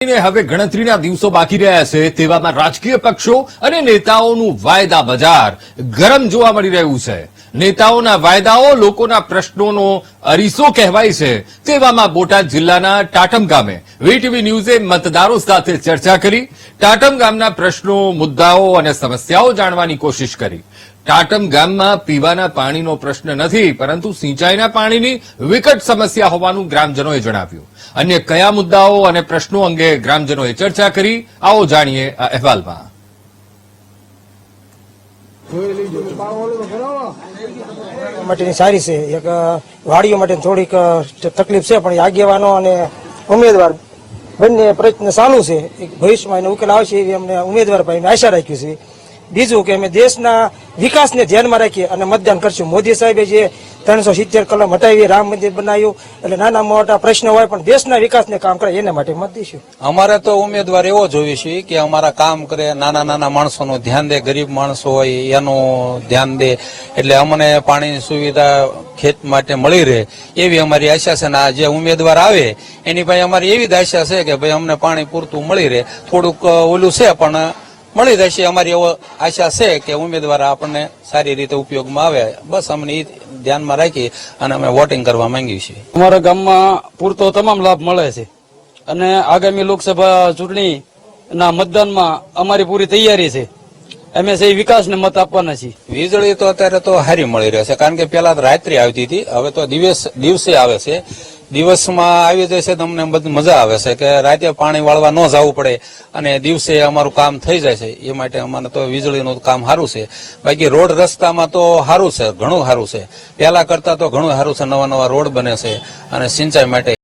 હવે ગણતરીના દિવસો બાકી રહ્યા છે તેવામાં રાજકીય પક્ષો અને નેતાઓનું વાયદા બજાર ગરમ જોવા મળી રહ્યું છે. નેતાઓના વાયદાઓ લોકોના પ્રશ્નોનો અરીસો કહેવાય છે. તેવામાં બોટાદ જિલ્લાના ટાટમ ગામે વીટીવી ન્યૂઝે મતદારો સાથે ચર્ચા કરી. ટાટમ ગામના પ્રશ્નો, મુદ્દાઓ અને સમસ્યાઓ જાણવાની કોશિશ કરી. ટાટમ ગામમાં પીવાના પાણીનો પ્રશ્ન નથી, પરંતુ સિંચાઈના પાણીની વિકટ સમસ્યા હોવાનું ગ્રામજનોએ જણાવ્યું. અન્ય કયા મુદ્દાઓ અને પ્રશ્નો અંગે ગ્રામજનોએ ચર્ચા કરી, આવો જાણીએ આ અહેવાલમાં. માટેની સારી છે. એક વાડીઓ માટે થોડીક તકલીફ છે, પણ આગેવાનો અને ઉમેદવાર બંને પ્રયત્ન ચાલુ છે. ભવિષ્યમાં એનો ઉકેલ આવશે એવી અમને ઉમેદવાર ભાઈને આશા રાખી છે. બીજું કે અમે દેશના વિકાસને ધ્યાનમાં રાખીએ અને મતદાન કરશું. મોદી સાહેબે જે ત્રણસો સિત્તેર કલમ હટાવી, રામ મંદિર બનાવ્યું, એટલે નાના મોટા પ્રશ્ન હોય પણ દેશના વિકાસને કામ કરે, એના માટે મત દઈશું અમારે તો ઉમેદવાર એવો જોઈએ છે કે અમારા કામ કરે, નાના નાના માણસોનું ધ્યાન દે, ગરીબ માણસો હોય એનું ધ્યાન દે, એટલે અમને પાણીની સુવિધા ખેત માટે મળી રહે, એવી અમારી આશા છે. અને જે ઉમેદવાર આવે, એની પાસે અમારી એવી જ આશા છે કે ભાઈ અમને પાણી પૂરતું મળી રહે. થોડુંક ઓલું છે પણ મળી રહેશે. અમારી એવો આશા છે કે ઉમેદવાર આપણને સારી રીતે ઉપયોગમાં આવે. બસ અમને એ ધ્યાનમાં રાખી અને અમે વોટિંગ કરવા માંગીએ છીએ. અમારા ગામમાં પૂરતો તમામ લાભ મળે છે. અને આગામી લોકસભા ચૂંટણી ના મતદાનમાં અમારી પૂરી તૈયારી છે. અમે છે વિકાસને મત આપવાના છીએ. વીજળી તો અત્યારે તો હારી મળી રહે છે. કારણ કે પેલા તો રાત્રે આવતી હતી હવે તો દિવસ દિવસે આવે છે. દિવસમાં આવી જશે તો અમને બધી, મજા આવે છે કે રાતે પાણી વાળવા ન જવું પડે અને દિવસે અમારું કામ થઈ જાય છે. એ માટે અમારે તો વીજળીનું કામ સારું છે. બાકી રોડ રસ્તામાં તો સારું છે, ઘણું સારું છે. પહેલા કરતા તો ઘણું સારું છે નવા નવા રોડ બને છે અને સિંચાઈ માટે